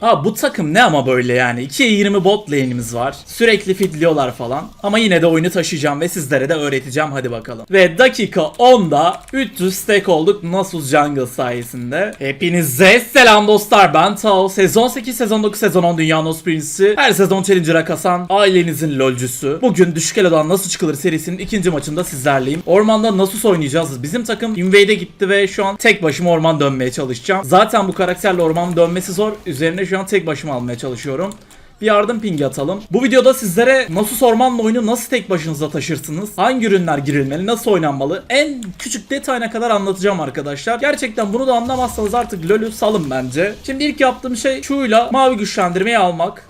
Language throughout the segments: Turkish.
Ha bu takım ne ama böyle yani. 2'ye 20 bot lane'imiz var. Sürekli fitliyorlar falan. Ama yine de oyunu taşıyacağım ve sizlere de öğreteceğim hadi bakalım. Ve dakika 10'da 300 stack olduk Nasus Jungle sayesinde. Hepinize selam dostlar ben Tao. Sezon 8, sezon 9, sezon 10 Dünya Nos birincisi. Her sezon Challenger'a kasan ailenizin lolcusu. Bugün Düşük Elo'dan Nasıl Çıkılır serisinin ikinci maçında sizlerleyim. Ormanda Nasus oynayacağız. Bizim takım Invade'e gitti ve şu an tek başıma orman dönmeye çalışacağım. Zaten bu karakterle orman dönmesi zor. Üzerine şu an tek başıma almaya çalışıyorum. Bir yardım pingi atalım. Bu videoda sizlere Nasus Ormanlı oyunu nasıl tek başınıza taşırsınız? Hangi ürünler girilmeli? Nasıl oynanmalı? En küçük detayına kadar anlatacağım arkadaşlar. Gerçekten bunu da anlamazsanız artık LoL'ü salın bence. Şimdi ilk yaptığım şey Q'yla mavi güçlendirmeyi almak.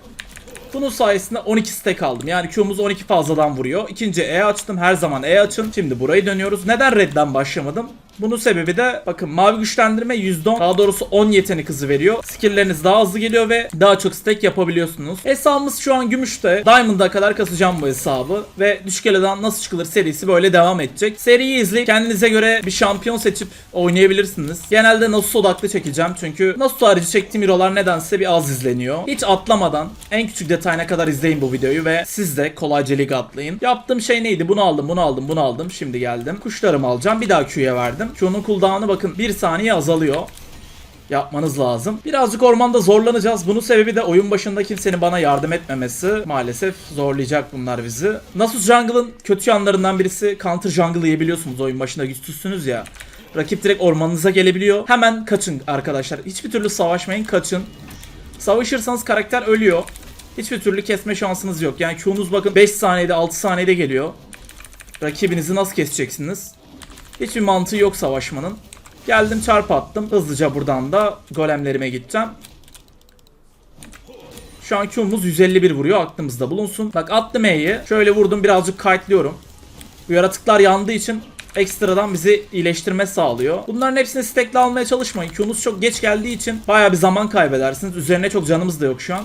Bunun sayesinde 12 stack aldım. Yani Q'muz 12 fazladan vuruyor. İkinci E açtım. Her zaman E açın. Şimdi burayı dönüyoruz. Neden redden başlamadım? Bunun sebebi de bakın mavi güçlendirme %10 daha doğrusu 10 yetenek hızı veriyor. Skill'leriniz daha hızlı geliyor ve daha çok stack yapabiliyorsunuz. Hesabımız şu an gümüşte. Diamond'a kadar kasacağım bu hesabı ve düşük eleden nasıl çıkılır serisi böyle devam edecek. Seriyi izleyip kendinize göre bir şampiyon seçip oynayabilirsiniz. Genelde Nasus odaklı çekeceğim çünkü Nasus harici çektiğim hero'lar nedense bir az izleniyor. Hiç atlamadan en küçük detayına kadar izleyin bu videoyu ve siz de kolayca lig atlayın. Yaptığım şey neydi? Bunu aldım, bunu aldım, bunu aldım. Şimdi geldim. Kuşlarımı alacağım. Bir daha Q'ya verdim. Q'nun cooldown'ı bakın 1 saniye azalıyor yapmanız lazım. Birazcık ormanda zorlanacağız. Bunun sebebi de oyun başında kimsenin bana yardım etmemesi. Maalesef zorlayacak bunlar bizi. Nasus Jungle'ın kötü yanlarından birisi Counter Jungle yiyebiliyorsunuz oyun başında güçsüzsünüz ya. Rakip direkt ormanınıza gelebiliyor. Hemen kaçın arkadaşlar. Hiçbir türlü savaşmayın kaçın. Savaşırsanız karakter ölüyor. Hiçbir türlü kesme şansınız yok. Yani Q'nuz bakın 5 saniyede 6 saniyede geliyor. Rakibinizi nasıl keseceksiniz? Hiçbir mantığı yok savaşmanın. Geldim çarp attım. Hızlıca buradan da golemlerime gideceğim. Şu an Q'muz 151 vuruyor aklımızda bulunsun. Bak attım E'yi. Şöyle vurdum birazcık kite'lıyorum. Bu yaratıklar yandığı için ekstradan bizi iyileştirme sağlıyor. Bunların hepsini stack'le almaya çalışmayın. Q'nuz çok geç geldiği için baya bir zaman kaybedersiniz. Üzerine çok canımız da yok şu an.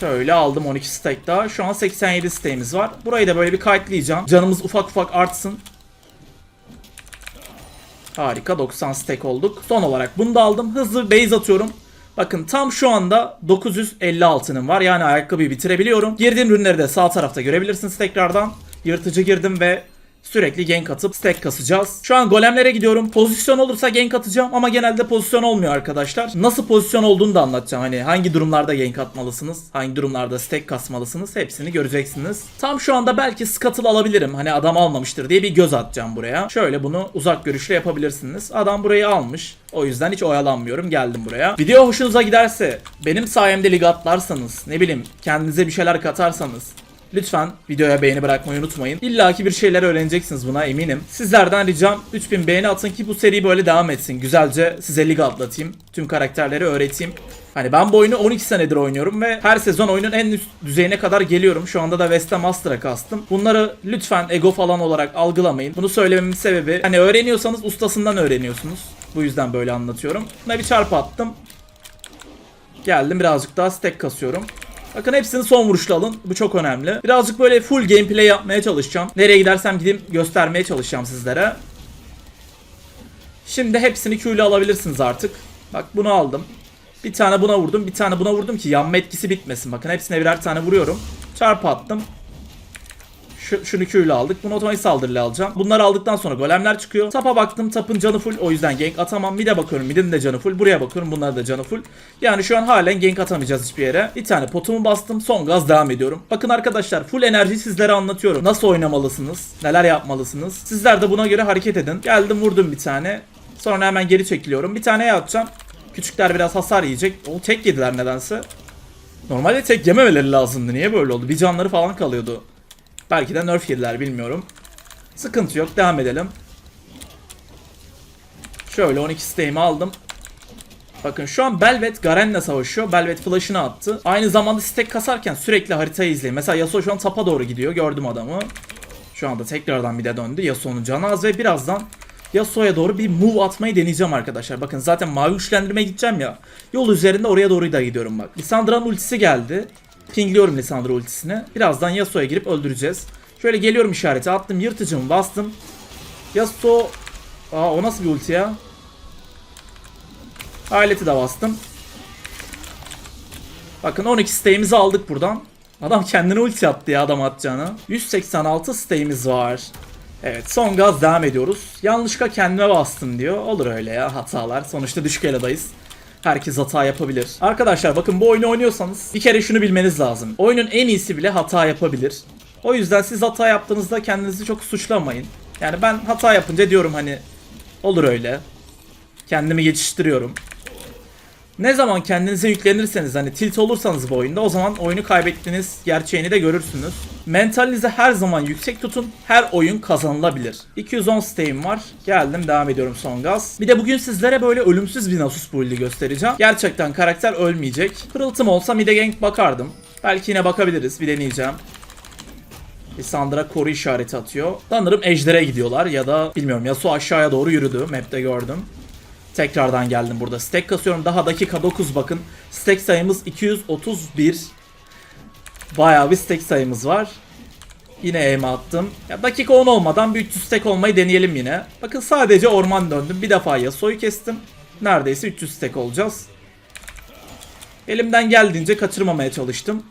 Şöyle aldım 12 stack daha. Şu an 87 stack'imiz var. Burayı da böyle bir kite'layacağım. Canımız ufak ufak artsın. Harika 90 stack olduk. Son olarak bunu da aldım. Hızlı base atıyorum. Bakın tam şu anda 956'nın var. Yani ayakkabıyı bitirebiliyorum. Girdiğim ürünleri de sağ tarafta görebilirsiniz tekrardan. Yırtıcı girdim ve sürekli gank atıp stack kasacağız. Şu an golemlere gidiyorum. Pozisyon olursa gank atacağım ama genelde pozisyon olmuyor arkadaşlar. Nasıl pozisyon olduğunu da anlatacağım. Hani hangi durumlarda gank atmalısınız, hangi durumlarda stack kasmalısınız hepsini göreceksiniz. Tam şu anda belki scuttle alabilirim. Hani adam almamıştır diye bir göz atacağım buraya. Şöyle bunu uzak görüşle yapabilirsiniz. Adam burayı almış. O yüzden hiç oyalanmıyorum. Geldim buraya. Video hoşunuza giderse, benim sayemde lig atlarsanız, ne bileyim kendinize bir şeyler katarsanız, Lütfen videoya beğeni bırakmayı unutmayın. İlla ki bir şeyler öğreneceksiniz buna eminim. Sizlerden ricam 3000 beğeni atın ki bu seri böyle devam etsin. Güzelce size lig atlatayım. Tüm karakterleri öğreteyim. Hani ben bu oyunu 12 senedir oynuyorum ve her sezon oyunun en üst düzeyine kadar geliyorum. Şu anda da West'e Master'a kastım. Bunları lütfen ego falan olarak algılamayın. Bunu söylememin sebebi hani öğreniyorsanız ustasından öğreniyorsunuz. Bu yüzden böyle anlatıyorum. Buna bir çarp attım. Geldim birazcık daha stack kasıyorum. Bakın hepsini son vuruşla alın. Bu çok önemli. Birazcık böyle full gameplay yapmaya çalışacağım. Nereye gidersem gideyim göstermeye çalışacağım sizlere. Şimdi hepsini Q ile alabilirsiniz artık. Bak bunu aldım. Bir tane buna vurdum. Bir tane buna vurdum ki yanma etkisi bitmesin. Bakın hepsine birer tane vuruyorum. Çarp attım. Şu, şunu Q ile aldık. Bunu otomatik saldırıyla alacağım. Bunları aldıktan sonra golemler çıkıyor. Tapa baktım. Tapın canı full. O yüzden gank atamam. Mid'e bakıyorum. Mid'in de canı full. Buraya bakıyorum. Bunlar da canı full. Yani şu an halen gank atamayacağız hiçbir yere. Bir tane potumu bastım. Son gaz devam ediyorum. Bakın arkadaşlar full enerji sizlere anlatıyorum. Nasıl oynamalısınız? Neler yapmalısınız? Sizler de buna göre hareket edin. Geldim vurdum bir tane. Sonra hemen geri çekiliyorum. Bir tane yapacağım. Küçükler biraz hasar yiyecek. O tek yediler nedense. Normalde tek yememeleri lazımdı. Niye böyle oldu? Bir canları falan kalıyordu. Belki de nerf yediler bilmiyorum. Sıkıntı yok devam edelim. Şöyle 12 stame'i aldım. Bakın şu an Belvet Garen'le savaşıyor. Belvet flash'ını attı. Aynı zamanda stack kasarken sürekli haritayı izleyin. Mesela Yasuo şu an tapa doğru gidiyor. Gördüm adamı. Şu anda tekrardan bir de döndü. Yasuo'nun canı az ve birazdan Yasuo'ya doğru bir move atmayı deneyeceğim arkadaşlar. Bakın zaten mavi güçlendirmeye gideceğim ya. Yol üzerinde oraya doğru da gidiyorum bak. Lissandra'nın ultisi geldi. Pingliyorum Lissandra ultisini. Birazdan Yasuo'ya girip öldüreceğiz. Şöyle geliyorum işareti attım. Yırtıcımı bastım. Yasuo... Aa o nasıl bir ulti ya? Aleti de bastım. Bakın 12 stay'imizi aldık buradan. Adam kendine ulti attı ya adam atacağını. 186 stay'imiz var. Evet son gaz devam ediyoruz. Yanlışlıkla kendime bastım diyor. Olur öyle ya hatalar. Sonuçta düşük eladayız. Herkes hata yapabilir. Arkadaşlar bakın bu oyunu oynuyorsanız bir kere şunu bilmeniz lazım. Oyunun en iyisi bile hata yapabilir. O yüzden siz hata yaptığınızda kendinizi çok suçlamayın. Yani ben hata yapınca diyorum hani olur öyle. Kendimi geçiştiriyorum. Ne zaman kendinize yüklenirseniz hani tilt olursanız bu oyunda o zaman oyunu kaybettiğiniz gerçeğini de görürsünüz. Mentalinizi her zaman yüksek tutun. Her oyun kazanılabilir. 210 stay'im var. Geldim devam ediyorum son gaz. Bir de bugün sizlere böyle ölümsüz bir Nasus build'i göstereceğim. Gerçekten karakter ölmeyecek. Pırıltım olsa mid'e gank bakardım. Belki yine bakabiliriz. Bir deneyeceğim. Lissandra koru işareti atıyor. Sanırım Ejder'e gidiyorlar ya da bilmiyorum Yasuo aşağıya doğru yürüdü. Map'te gördüm. Tekrardan geldim burada. Stack kasıyorum. Daha dakika 9 bakın. Stack sayımız 231. Bayağı bir stack sayımız var. Yine aim attım. Ya dakika 10 olmadan bir 300 stack olmayı deneyelim yine. Bakın sadece orman döndüm. Bir defa Yasuo'yu kestim. Neredeyse 300 stack olacağız. Elimden geldiğince kaçırmamaya çalıştım.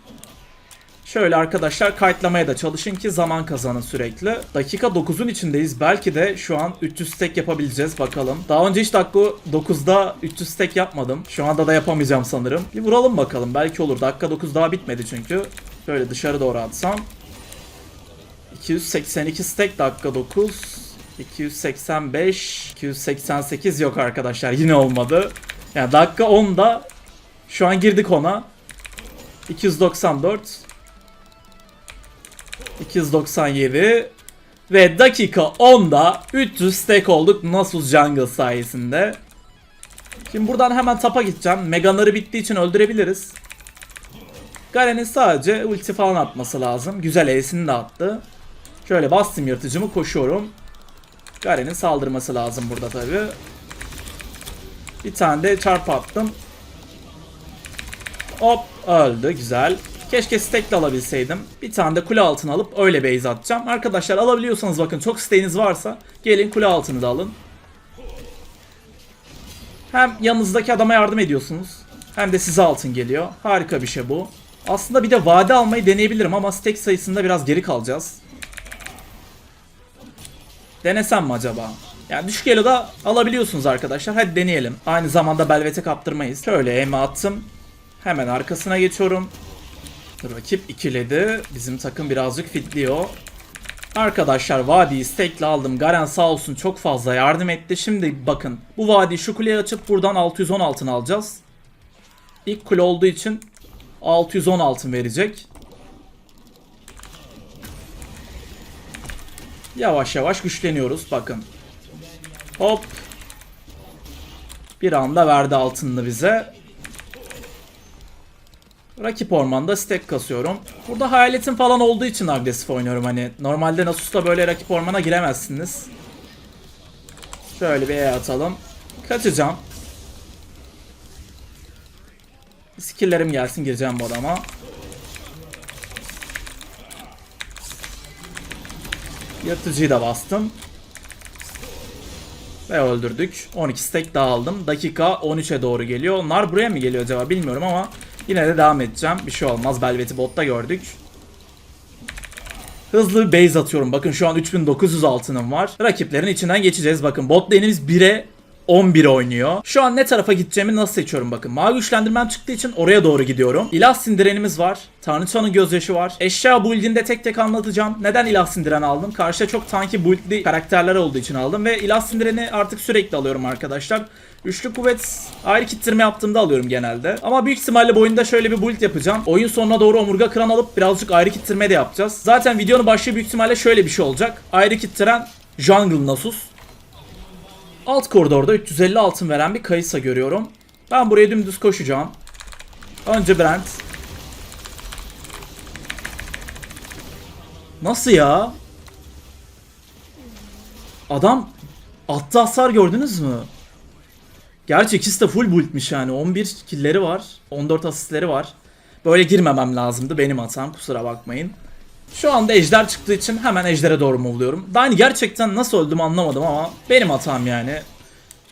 Şöyle arkadaşlar kayıtlamaya da çalışın ki zaman kazanın sürekli. Dakika 9'un içindeyiz. Belki de şu an 300 stack yapabileceğiz bakalım. Daha önce hiç dakika 9'da 300 stack yapmadım. Şu anda da yapamayacağım sanırım. Bir vuralım bakalım belki olur. Dakika 9 daha bitmedi çünkü. Şöyle dışarı doğru atsam. 282 stack dakika 9. 285, 288 yok arkadaşlar yine olmadı. Yani dakika 10'da şu an girdik ona. 294 297 ve dakika 10'da 300 stack olduk Nasus Jungle sayesinde. Şimdi buradan hemen tapa gideceğim. Meganları bittiği için öldürebiliriz. Garen'in sadece ulti falan atması lazım. Güzel E'sini de attı. Şöyle bastım yırtıcımı koşuyorum. Garen'in saldırması lazım burada tabi. Bir tane de çarp attım. Hop öldü güzel. Keşke stack de alabilseydim. Bir tane de kule altını alıp öyle base atacağım. Arkadaşlar alabiliyorsanız bakın çok stack'iniz varsa gelin kule altını da alın. Hem yanınızdaki adama yardım ediyorsunuz. Hem de size altın geliyor. Harika bir şey bu. Aslında bir de vade almayı deneyebilirim ama stack sayısında biraz geri kalacağız. Denesem mi acaba? Yani düşük elo'da alabiliyorsunuz arkadaşlar. Hadi deneyelim. Aynı zamanda Belvet'e kaptırmayız. Şöyle eme attım. Hemen arkasına geçiyorum. Rakip ikiledi. Bizim takım birazcık fitliyor. Arkadaşlar vadiyi stekle aldım. Garen sağ olsun çok fazla yardım etti. Şimdi bakın bu vadiyi şu kuleye açıp buradan 610 altın alacağız. İlk kule olduğu için 610 altın verecek. Yavaş yavaş güçleniyoruz bakın. Hop. Bir anda verdi altınını bize. Rakip ormanda stack kasıyorum. Burada hayaletin falan olduğu için agresif oynuyorum hani. Normalde Nasus'ta böyle rakip ormana giremezsiniz. Şöyle bir E atalım. Kaçacağım. Skill'lerim gelsin gireceğim bu adama. Yırtıcıyı da bastım. Ve öldürdük. 12 stack daha aldım. Dakika 13'e doğru geliyor. Onlar buraya mı geliyor acaba bilmiyorum ama yine de devam edeceğim. Bir şey olmaz. Belvet'i botta gördük. Hızlı bir base atıyorum. Bakın şu an 3900 altınım var. Rakiplerin içinden geçeceğiz. Bakın bot lane'imiz 1'e 11 oynuyor. Şu an ne tarafa gideceğimi nasıl seçiyorum bakın. Mavi güçlendirmem çıktığı için oraya doğru gidiyorum. İlah sindirenimiz var. Tanrıçanın gözyaşı var. Eşya build'inde tek tek anlatacağım. Neden ilah sindiren aldım? Karşıda çok tanki build'li karakterler olduğu için aldım. Ve ilah sindireni artık sürekli alıyorum arkadaşlar. Üçlü kuvvet ayrı kittirme yaptığımda alıyorum genelde. Ama büyük ihtimalle bu oyunda şöyle bir build yapacağım. Oyun sonuna doğru omurga kıran alıp birazcık ayrı kittirme de yapacağız. Zaten videonun başlığı büyük ihtimalle şöyle bir şey olacak. Ayrı kittiren Jungle Nasus. Alt koridorda 350 altın veren bir Kayısa görüyorum. Ben buraya dümdüz koşacağım. Önce Brent. Nasıl ya? Adam attı hasar gördünüz mü? Gerçi ikisi de full build'miş yani. 11 killleri var. 14 asistleri var. Böyle girmemem lazımdı. Benim hatam. Kusura bakmayın. Şu anda ejder çıktığı için hemen ejdere doğru movluyorum. Daha hani gerçekten nasıl öldüm anlamadım ama benim hatam yani.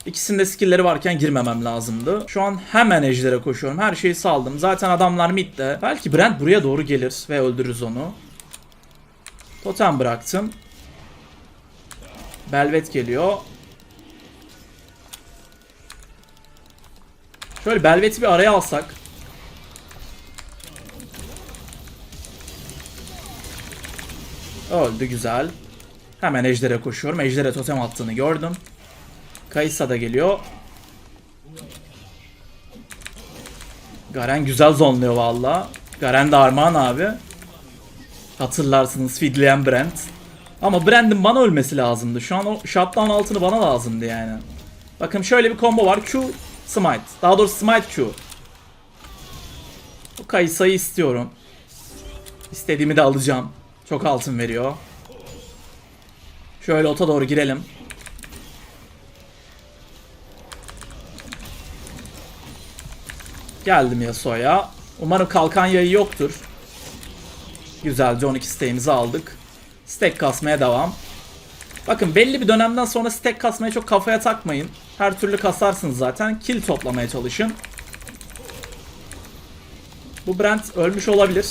İkisinde skill'leri varken girmemem lazımdı. Şu an hemen ejder'e koşuyorum. Her şeyi saldım. Zaten adamlar midde. Belki Brent buraya doğru gelir ve öldürürüz onu. Totem bıraktım. Belvet geliyor. Şöyle Belvet'i bir araya alsak. Öldü güzel. Hemen Ejder'e koşuyorum. Ejder'e totem attığını gördüm. Kayısa da geliyor. Garen güzel zonluyor valla. Garen de Armağan abi. Hatırlarsınız feedleyen Brent. Ama Brent'in bana ölmesi lazımdı. Şu an o shutdown altını bana lazımdı yani. Bakın şöyle bir combo var. Q, Smite. Daha doğrusu Smite Q. Bu Kayısa'yı istiyorum. İstediğimi de alacağım. Çok altın veriyor. Şöyle ota doğru girelim. Geldim Yasuo'ya. Umarım kalkan yayı yoktur. Güzelce 12 stack'imizi aldık. Stack kasmaya devam. Bakın belli bir dönemden sonra stack kasmaya çok kafaya takmayın. Her türlü kasarsınız zaten. Kill toplamaya çalışın. Bu Brent ölmüş olabilir.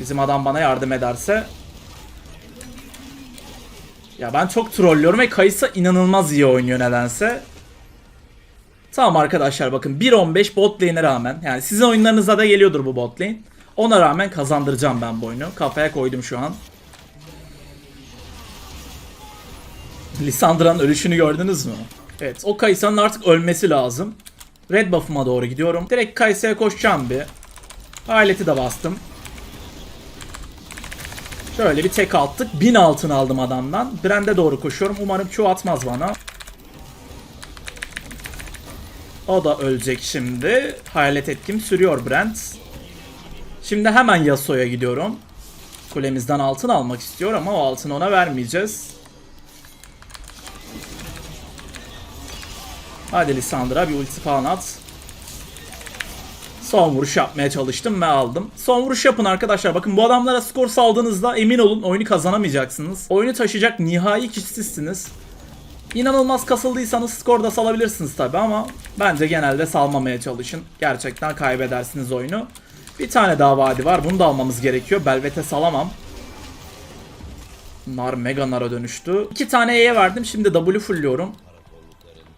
Bizim adam bana yardım ederse. Ya ben çok trollüyorum ve Kayısa inanılmaz iyi oynuyor nedense. Tamam arkadaşlar bakın 1.15 bot lane'e rağmen yani sizin oyunlarınıza da geliyordur bu bot lane. Ona rağmen kazandıracağım ben bu oyunu. Kafaya koydum şu an. Lisandra'nın ölüşünü gördünüz mü? Evet o Kaysa'nın artık ölmesi lazım. Red buff'ıma doğru gidiyorum. Direkt Kaysa'ya koşacağım bir. Aleti de bastım. Şöyle bir tek attık. 1000 altın aldım adamdan. Brand'e doğru koşuyorum. Umarım Q atmaz bana. O da ölecek şimdi. Hayalet etkim sürüyor Brand. Şimdi hemen Yasuo'ya gidiyorum. Kulemizden altın almak istiyor ama o altını ona vermeyeceğiz. Hadi Lisandra bir ulti falan at. Son vuruş yapmaya çalıştım ve aldım. Son vuruş yapın arkadaşlar. Bakın bu adamlara skor saldığınızda emin olun oyunu kazanamayacaksınız. Oyunu taşıyacak nihai kişi sizsiniz. İnanılmaz kasıldıysanız skor da salabilirsiniz tabi ama bence genelde salmamaya çalışın. Gerçekten kaybedersiniz oyunu. Bir tane daha vadi var. Bunu da almamız gerekiyor. Belvet'e salamam. Nar mega nara dönüştü. İki tane E'ye verdim. Şimdi W fullliyorum.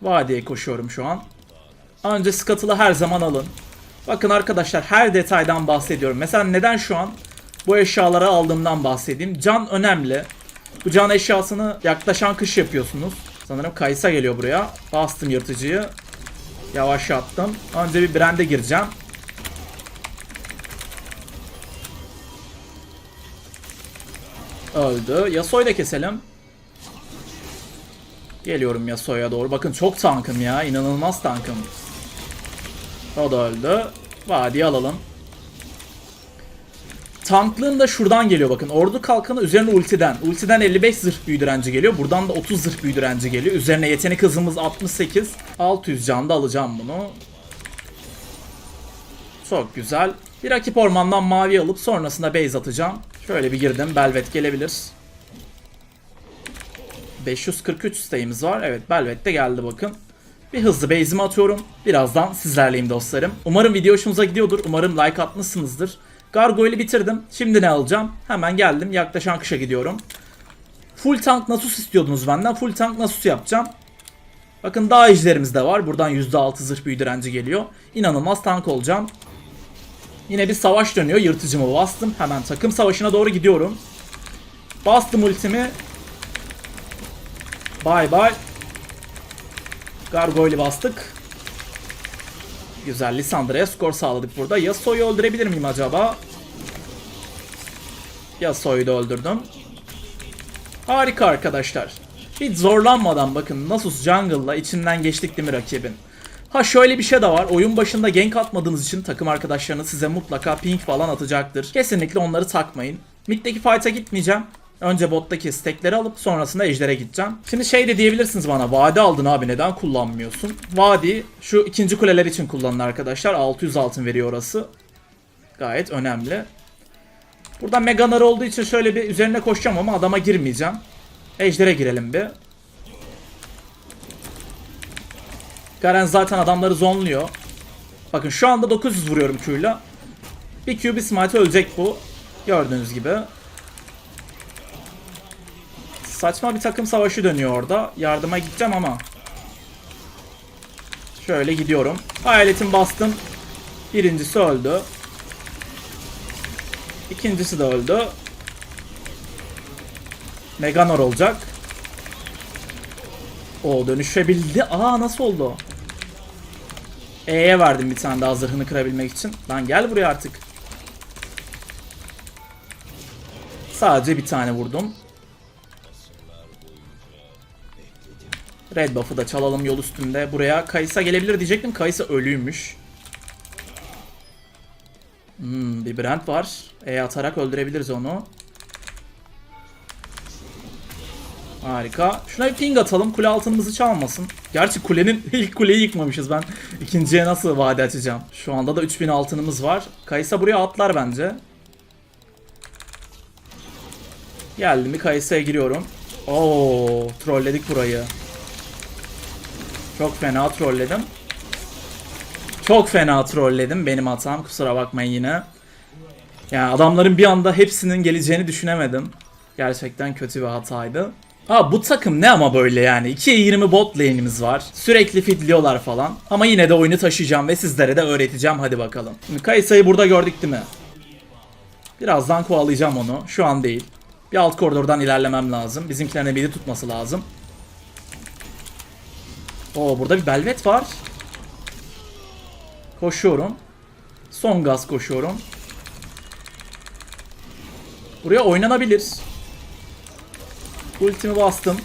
Vadiye koşuyorum şu an. Önce Scuttle'ı her zaman alın. Bakın arkadaşlar her detaydan bahsediyorum. Mesela neden şu an bu eşyaları aldığımdan bahsedeyim. Can önemli. Bu can eşyasını yaklaşan kış yapıyorsunuz. Sanırım Kaysa geliyor buraya. Bastım yırtıcıyı. Yavaşlattım. Önce bir brand'e gireceğim. Öldü. Yasuo'yu da keselim. Geliyorum Yasuo'ya doğru. Bakın çok tankım ya. İnanılmaz tankım. O da öldü. Vadiyi alalım. Tanklığım da şuradan geliyor bakın. Ordu kalkanı üzerine ultiden. Ultiden 55 zırh büyü direnci geliyor. Buradan da 30 zırh büyü direnci geliyor. Üzerine yetenek hızımız 68. 600 canda alacağım bunu. Çok güzel. Bir rakip ormandan mavi alıp sonrasında base atacağım. Şöyle bir girdim. Belvet gelebilir. 543 stayımız var. Evet Belvet de geldi bakın. Bir hızlı base'imi atıyorum. Birazdan sizlerleyim dostlarım. Umarım video hoşunuza gidiyordur. Umarım like atmışsınızdır. Gargoyle'i bitirdim. Şimdi ne alacağım? Hemen geldim. Yaklaşan kışa gidiyorum. Full tank Nasus istiyordunuz benden. Full tank Nasus yapacağım. Bakın daha ejderimiz de var. Buradan %6 zırh büyü direnci geliyor. İnanılmaz tank olacağım. Yine bir savaş dönüyor. Yırtıcımı bastım. Hemen takım savaşına doğru gidiyorum. Bastım ultimi. Bye bye. Gargoyle'i bastık. Güzel Lisandra'ya skor sağladık burada. Yasuo'yu öldürebilir miyim acaba? Yasuo'yu da öldürdüm. Harika arkadaşlar. Hiç zorlanmadan bakın Nasus Jungle'la içinden geçtik değil mi rakibin? Ha şöyle bir şey de var. Oyun başında gank atmadığınız için takım arkadaşlarınız size mutlaka ping falan atacaktır. Kesinlikle onları takmayın. Mid'deki fight'a gitmeyeceğim. Önce bottaki stackleri alıp sonrasında ejdere gideceğim. Şimdi şey de diyebilirsiniz bana vadi aldın abi neden kullanmıyorsun? Vadi şu ikinci kuleler için kullanın arkadaşlar. 600 altın veriyor orası. Gayet önemli. Burada Meganar olduğu için şöyle bir üzerine koşacağım ama adama girmeyeceğim. Ejder'e girelim bir. Garen zaten adamları zonluyor. Bakın şu anda 900 vuruyorum Q'yla. Bir Q bir smite ölecek bu. Gördüğünüz gibi. Saçma bir takım savaşı dönüyor orada. Yardıma gideceğim ama. Şöyle gidiyorum. Hayaletin bastım. Birincisi öldü. İkincisi de öldü. Meganor olacak. O dönüşebildi. Aa nasıl oldu? E'ye verdim bir tane daha zırhını kırabilmek için. Lan gel buraya artık. Sadece bir tane vurdum. Red buff'ı da çalalım yol üstünde. Buraya Kaysa gelebilir diyecektim. Kaysa ölüymüş. Hmm, bir Brand var. E atarak öldürebiliriz onu. Harika. Şuna bir ping atalım. Kule altınımızı çalmasın. Gerçi kulenin ilk kuleyi yıkmamışız ben. İkinciye nasıl vade açacağım? Şu anda da 3000 altınımız var. Kaysa buraya atlar bence. Geldi mi Kaysa'ya giriyorum. Oo, trolledik burayı. Çok fena trolledim. Çok fena trolledim. Benim hatam. Kusura bakmayın yine. Yani adamların bir anda hepsinin geleceğini düşünemedim. Gerçekten kötü bir hataydı. Aa bu takım ne ama böyle yani. 2'ye 20 bot lane'imiz var. Sürekli fitliyorlar falan. Ama yine de oyunu taşıyacağım ve sizlere de öğreteceğim. Hadi bakalım. Şimdi Kayısa'yı burada gördük değil mi? Birazdan kovalayacağım onu. Şu an değil. Bir alt koridordan ilerlemem lazım. Bizimkilerin biri tutması lazım. Oo burada bir belvet var. Koşuyorum. Son gaz koşuyorum. Buraya oynanabilir. Ultimi bastım.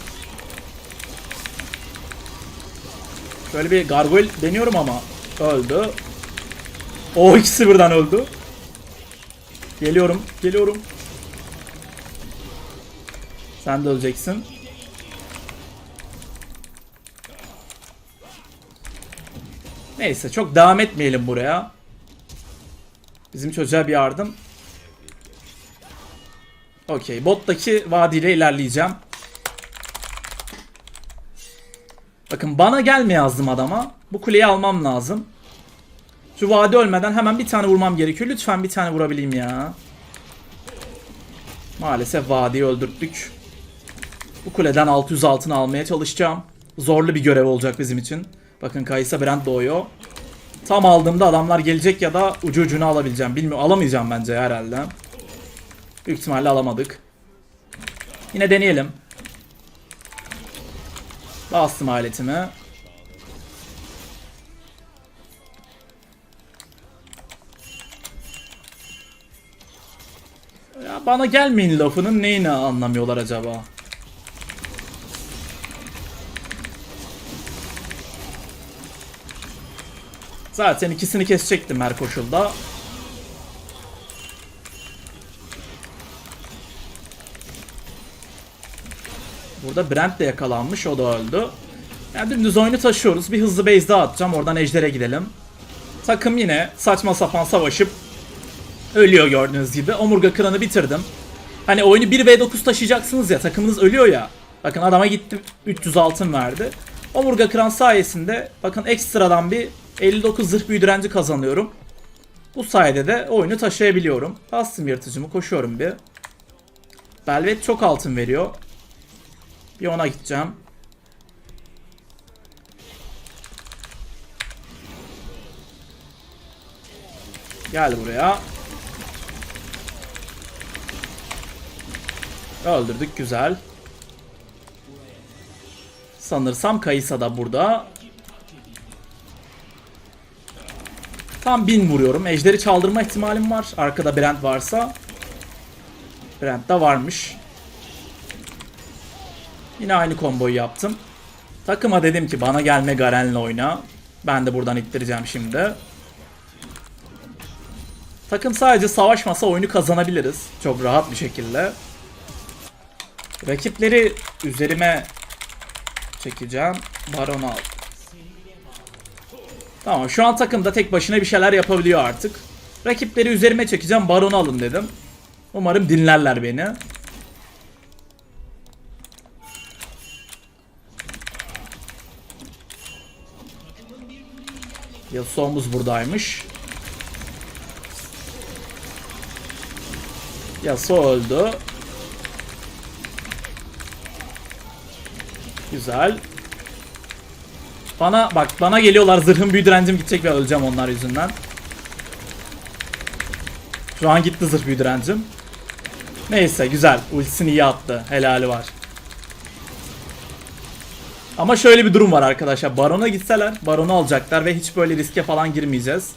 Şöyle bir gargoyle deniyorum ama öldü. O ikisi birden öldü. Geliyorum, geliyorum. Sen de öleceksin. Neyse çok devam etmeyelim buraya. Bizim çocuğa bir yardım. Okey. Bottaki vadiyle ilerleyeceğim. Bakın bana gelme yazdım adama. Bu kuleyi almam lazım. Şu vadi ölmeden hemen bir tane vurmam gerekiyor. Lütfen bir tane vurabileyim ya. Maalesef vadiyi öldürttük. Bu kuleden 600 altın almaya çalışacağım. Zorlu bir görev olacak bizim için. Bakın Kaysa Brand doğuyor. Tam aldığımda adamlar gelecek ya da ucu ucuna alabileceğim. Bilmiyorum alamayacağım bence herhalde. Büyük ihtimalle alamadık. Yine deneyelim. Bastım aletimi. Ya bana gelmeyin lafının neyini anlamıyorlar acaba? Zaten ikisini kesecektim her koşulda. Burada Brent de yakalanmış. O da öldü. Yani dümdüz oyunu taşıyoruz. Bir hızlı base daha atacağım. Oradan Ejder'e gidelim. Takım yine saçma sapan savaşıp ölüyor gördüğünüz gibi. Omurga kıranı bitirdim. Hani oyunu 1v9 taşıyacaksınız ya. Takımınız ölüyor ya. Bakın adama gitti 300 altın verdi. Omurga kıran sayesinde bakın ekstradan bir 59 zırh büyü direnci kazanıyorum. Bu sayede de oyunu taşıyabiliyorum. Bastım yırtıcımı koşuyorum bir. Belvet çok altın veriyor. Bir ona gideceğim. Gel buraya. Öldürdük güzel. Sanırsam Kayısa da burada. Tam 1000 vuruyorum. Ejderi çaldırma ihtimalim var. Arkada Brent varsa. Brent de varmış. Yine aynı komboyu yaptım. Takıma dedim ki bana gelme Garen'le oyna. Ben de buradan ittireceğim şimdi. Takım sadece savaşmasa oyunu kazanabiliriz. Çok rahat bir şekilde. Rakipleri üzerime çekeceğim. Baron al. Tamam şu an takımda tek başına bir şeyler yapabiliyor artık. Rakipleri üzerime çekeceğim. Baron'u alın dedim. Umarım dinlerler beni. Yasuo'muz buradaymış. Yasuo öldü. Güzel. Bana bak bana geliyorlar zırhım büyü direncim gidecek ve öleceğim onlar yüzünden. Şu an gitti zırh büyü direncim. Neyse güzel. Ultisini iyi attı. Helali var. Ama şöyle bir durum var arkadaşlar. Baron'a gitseler Baron'u alacaklar ve hiç böyle riske falan girmeyeceğiz.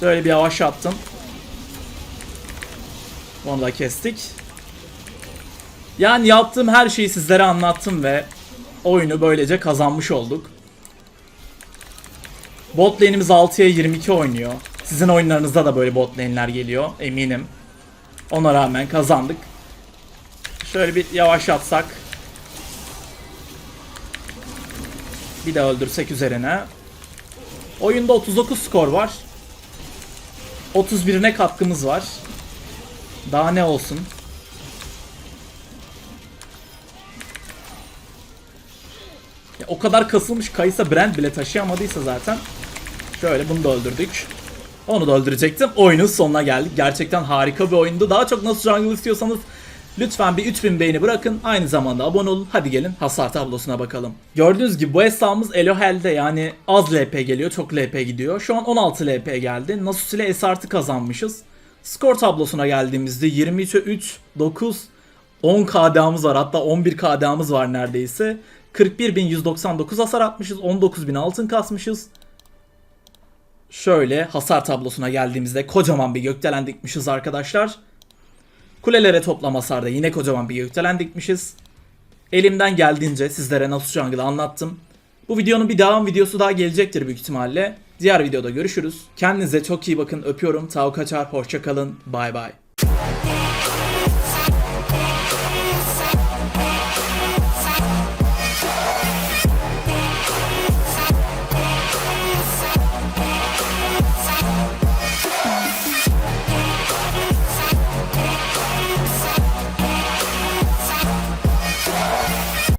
Şöyle bir yavaş attım. Onu da kestik. Yani yaptığım her şeyi sizlere anlattım ve oyunu böylece kazanmış olduk. Bot lane'imiz 6'ya 22 oynuyor. Sizin oyunlarınızda da böyle bot lane'ler geliyor eminim. Ona rağmen kazandık. Şöyle bir yavaşlatsak. Bir de öldürsek üzerine. Oyunda 39 skor var. 31'ine katkımız var. Daha ne olsun? Ya o kadar kasılmış Kaysa Brand bile taşıyamadıysa zaten. Şöyle bunu da öldürdük. Onu da öldürecektim. Oyunun sonuna geldik. Gerçekten harika bir oyundu. Daha çok nasıl jungle istiyorsanız lütfen bir 3000 beğeni bırakın. Aynı zamanda abone olun. Hadi gelin hasar tablosuna bakalım. Gördüğünüz gibi bu hesabımız Elohel'de yani az LP geliyor. Çok LP gidiyor. Şu an 16 LP geldi. Nasus ile S artı kazanmışız. Skor tablosuna geldiğimizde 23'e 3, 9, 10 KDA'mız var. Hatta 11 KDA'mız var neredeyse. 41.199 hasar atmışız. 19.000 altın kasmışız. Şöyle hasar tablosuna geldiğimizde kocaman bir gökdelen dikmişiz arkadaşlar. Kulelere toplam hasarda yine kocaman bir gökdelen dikmişiz. Elimden geldiğince sizlere nasıl jungle'ı anlattım. Bu videonun bir devam videosu daha gelecektir büyük ihtimalle. Diğer videoda görüşürüz. Kendinize çok iyi bakın. Öpüyorum. Tao kaçar. Hoşça kalın. Bay bay.